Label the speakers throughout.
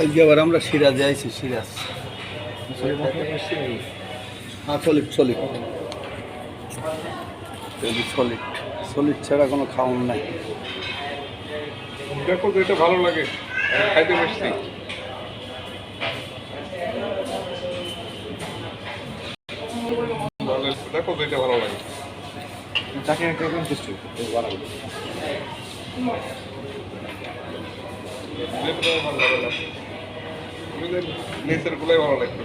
Speaker 1: আজকে আবার আমরা সিরাজে আইছি সিরাজ। হ্যাঁ সলিড সলিড। সলিড সলিড ছাড়া কোনো খাওয়ান নাই।
Speaker 2: দেখো এটা ভালো লাগে। খাইতে বসছি। দেখো এটা ভালো লাগে।
Speaker 3: চাকরি একটা একদম বাড়াবো
Speaker 2: ভালো লাগে। আমাদের মেসের গুলাই ভালো লাগবে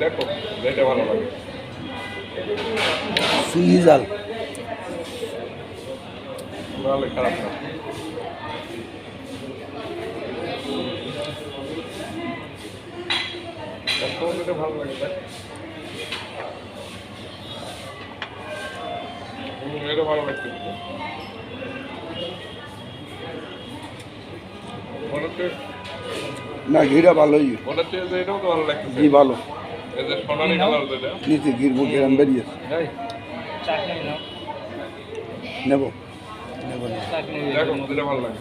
Speaker 2: দেখো এটা ভালো লাগে। ভালো খারাপ না। ভালো লাগে এটা ভালো লাগছে।
Speaker 1: না ঘিরা ভালোই।
Speaker 2: তো ভালো
Speaker 1: নিচে ঘির ঘিরাম বেরিয়েছে নেব। নেব না।
Speaker 2: দেখো এটা ভালো লাগে।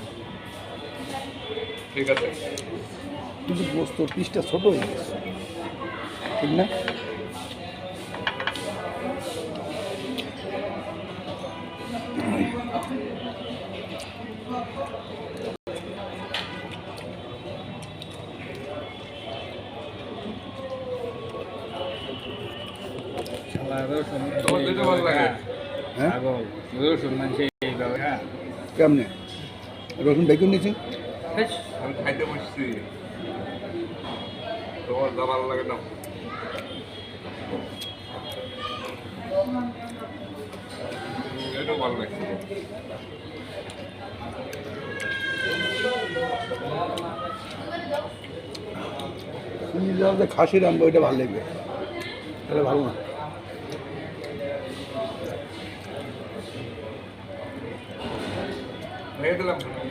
Speaker 2: ঠিক আছে।
Speaker 1: কিন্তু গোস্ত পিসটা ছোট হয়ে গেছে ঠিক না? কেমনে? রসুন বেগুন নিয়েছি
Speaker 2: আমি খাইতে বসছি। তোমার যা ভালো লাগে না এটাও ভালো লাগছে।
Speaker 1: যে খাসির আনব ওইটা ভালো লাগবে। তাহলে ভালো না?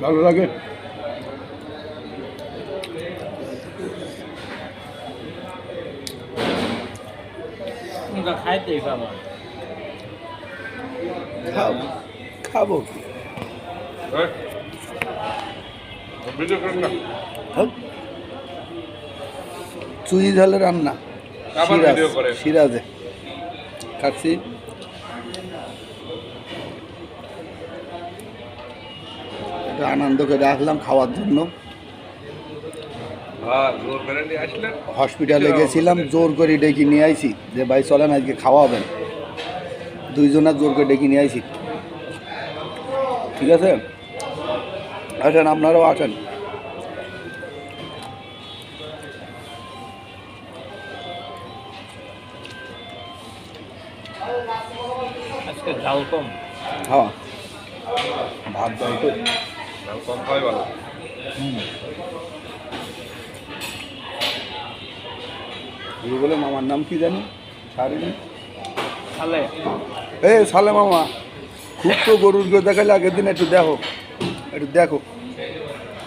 Speaker 1: ভালো লাগে
Speaker 3: খাইতেই
Speaker 1: খাব কি চুই ঝালের রান্না সিরাজ
Speaker 2: ভিডিও করে।
Speaker 1: সিরাজে খাচ্ছি একটু আনন্দ করে আসলাম খাওয়ার জন্য।
Speaker 2: হ্যাঁ
Speaker 1: হসপিটালে গেছিলাম জোর করে ডেকে নিয়ে আইছি। যে ভাই চলেন আজকে খাওয়াবেন। দুইজনের জোর করে ডেকে নিয়ে আইছি। ঠিক আছে? আসেন আপনারাও আসেন।
Speaker 3: আজকে কম।
Speaker 1: হ্যাঁ।
Speaker 2: খাই ভালো
Speaker 1: বলে মামার নাম কি জানি? সারিনি
Speaker 3: খালে
Speaker 1: এ সালে মামা খুব তো গরুর গোস দেখালে আগের দিন একটু দেখো। একটু দেখো।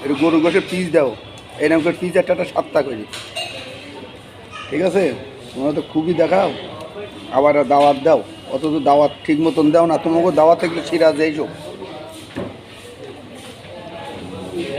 Speaker 1: একটু গরুর গোসে পিস দাও। এরকম করে পিস একটা একটা সাতটা করি। ঠিক আছে? তোমরা তো খুবই দেখাও। আবার দাওয়াত দাও। অত তো দাওয়াত ঠিক মতন দাও না তোমাকে দাওয়াত থাকলে সিরাজ এইসব
Speaker 3: রসুন খাওয়া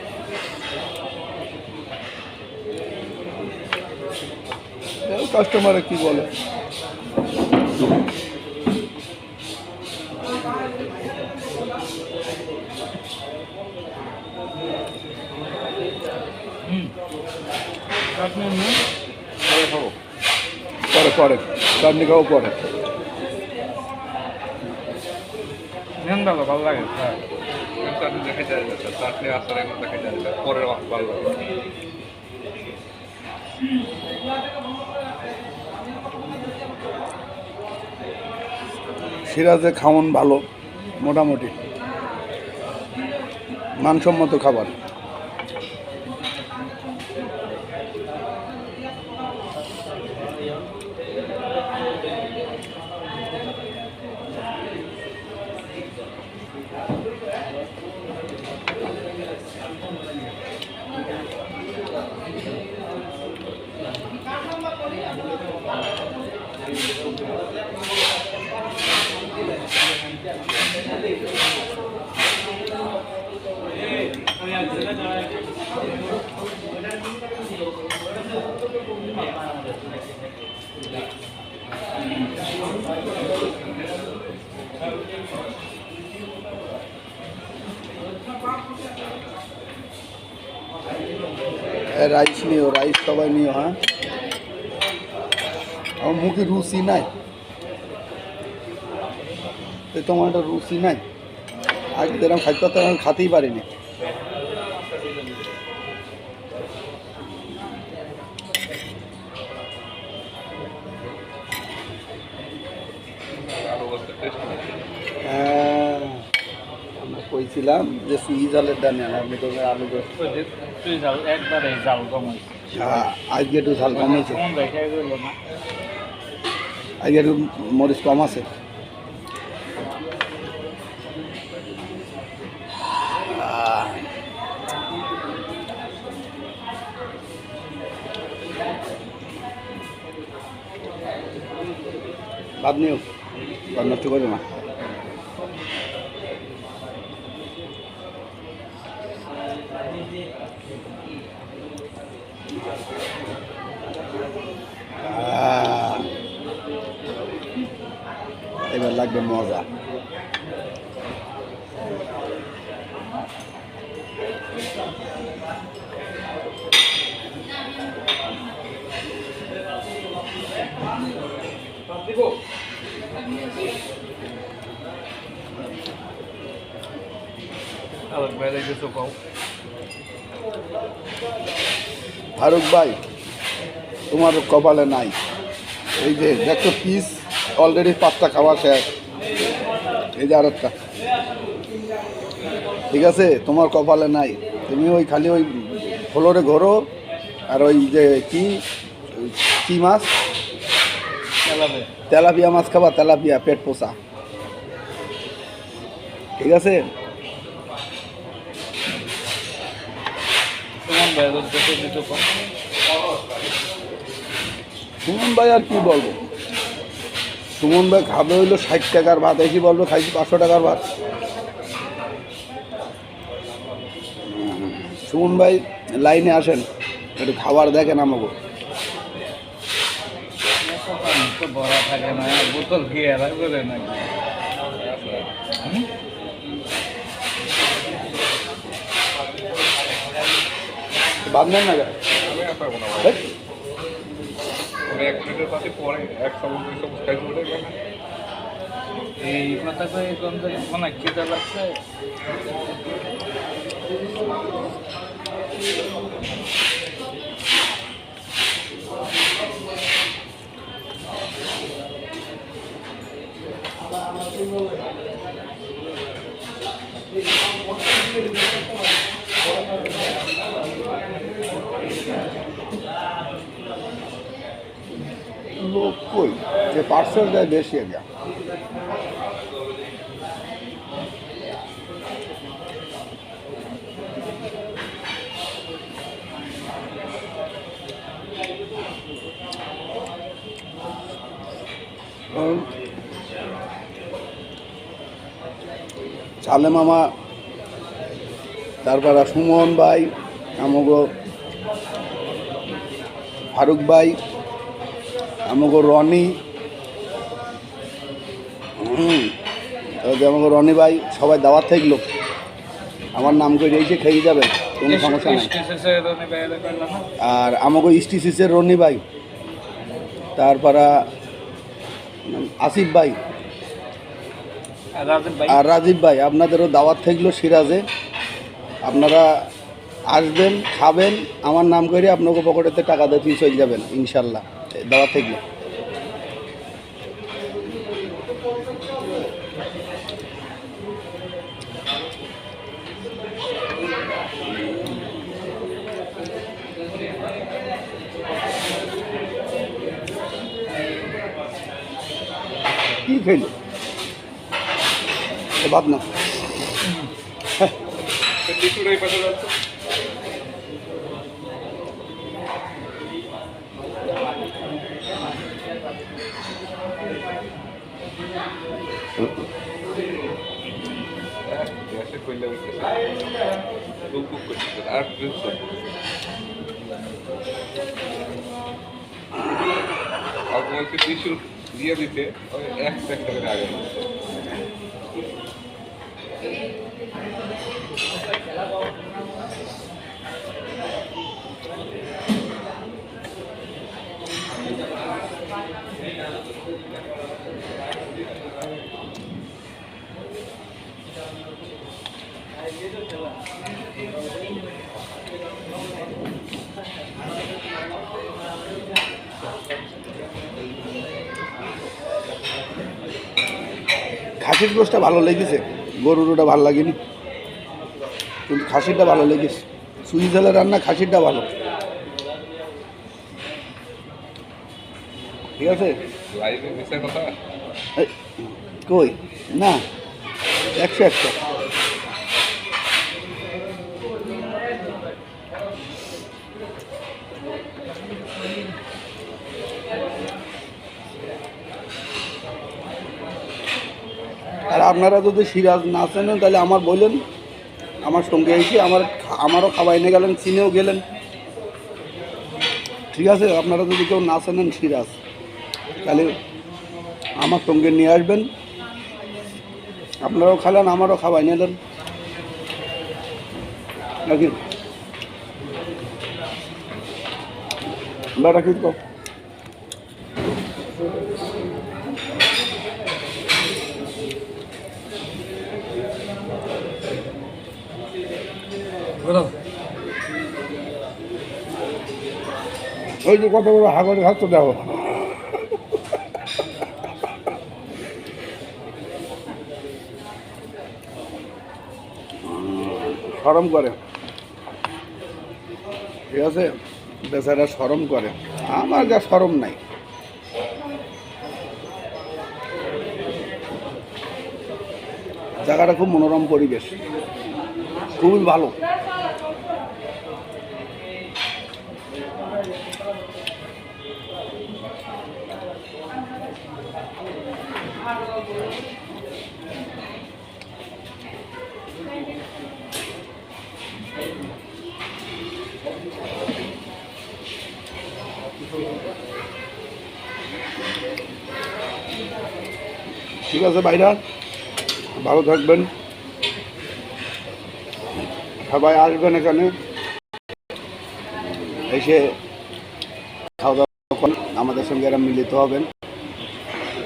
Speaker 1: কাস্টমারে কি বলে?
Speaker 2: পরে
Speaker 1: পরে। চাটনি খাও পরে।
Speaker 3: ভালো ভালো লাগে। হ্যাঁ।
Speaker 2: চাটনি দেখে যায় না চাটনি আসার এখন দেখে যায় না পরে ভালো লাগে।
Speaker 1: সিরাজে খাওয়ান ভালো মোটামুটি। মানসম্মত খাবার। রাইস সবাই নিও হ্যাঁ? আমার মুখে রুচি নাই। তো তোমার একটা রুচি নাই। আগে যেরকম খাইতে পারতাম আমি খাতেই পারিনি। হ্যাঁ কইছিলাম যে সুইজ আলের দানে আমি তো
Speaker 3: জাল একবারে জাল কম হয়েছে।
Speaker 1: হ্যাঁ, আজকে একটু ঝাল কম হয়েছে।
Speaker 3: কেমন দেখে গেল না
Speaker 1: আজকে একটু মরিচ কম আছে। ভাত নিও। ভাত নষ্ট করো না। এবার লাগবে মজা। ফারুক ভাই তোমার কপালে নাই। এই যে দেখো পিস অলরেডি পাঁচটা খাওয়া শেষ। এই যে আরেকটা। ঠিক আছে? তোমার কপালে নাই। তুমি ওই খালি ওই ফ্লোরে ঘোরো, আর ওই যে কি? কি মাছ? তেলাপিয়া মাছ খাবা, তেলাপিয়া, পেট পোষা। ঠিক আছে? সুমন ভাই, আর কি বলব? সুমন ভাই খাবে হইল ষাট টাকার ভাত কি বলব খাইছি পাঁচশো টাকার ভাত। সুমন ভাই লাইনে আসেন, একটু খাবার দেখেন আমাকে।
Speaker 3: থাকে না।
Speaker 2: এক মিনিটের পাশে পরে এক খাইতে
Speaker 3: এই কথা কয়ে কোন থেকে মনে খিদে লাগছে।
Speaker 1: যে পার্সেল দেয় বেশি এটা উম, চালে মামা তারপর সুমন ভাই আমাগো ফারুক ভাই আমাকে রনি আমাকে রনি ভাই সবাই দাওয়াত থাকল। আমার নাম করে এসে খেয়ে যাবেন কোনো সমস্যা নেই। আর আমাকে স্টিসিসের রনি ভাই। তারপরে আসিফ ভাই।
Speaker 3: আর রাজীব ভাই।
Speaker 1: আর রাজীব ভাই আপনাদেরও দাওয়াত থাকল সিরাজে। আপনারা আসবেন খাবেন। আমার নাম করে আপনাকে পকেটেতে টাকা দিয়ে চলে যাবেন ইনশাল্লাহ।
Speaker 2: দাঁড়াতে গিয়ে। কি খেলি? ভাবনা হ্যাঁ। বুক বুক করতেছে আর টিস্যু দিয়ে দিতে এক সেকেন্ড করে আগে
Speaker 1: খাসির গোষ্ঠটা ভালো লেগেছে। গরুর ওটা ভালো লাগেনি। কিন্তু খাসিরটা ভালো লেগেছে। সুই ঝালের রান্না খাসিরটা ভালো। ঠিক আছে?
Speaker 2: কথা?
Speaker 1: কই? না একশো একশো। আর আপনারা যদি সিরাজ না চেনেন, তাহলে আমার বললেন আমার সঙ্গে এসে আমার আমারও খাবার এনে গেলেন, চিনেও গেলেন। ঠিক আছে, আপনারা যদি কেউ না চেনেন সিরাজ, তাহলে আমার সঙ্গে নিয়ে আসবেন। আপনারাও খেলেন, আমারও খাওয়াই নিলেন নাকি? বেটা কিন্তু ওই যে কত বড় হাগর ঘাস দেখো। সরম করে। ঠিক আছে? বেচারা সরম করে। আমার যা সরম নাই। জায়গাটা খুব মনোরম পরিবেশ। খুবই ভালো। ঠিক আছে ভাইরা? ভালো থাকবেন। সবাই আসবেন এখানে। এসে খাওয়া দাওয়া আমাদের সঙ্গে এরা মিলিত হবেন।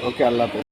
Speaker 1: ওকে, আল্লাহ হাফেজ।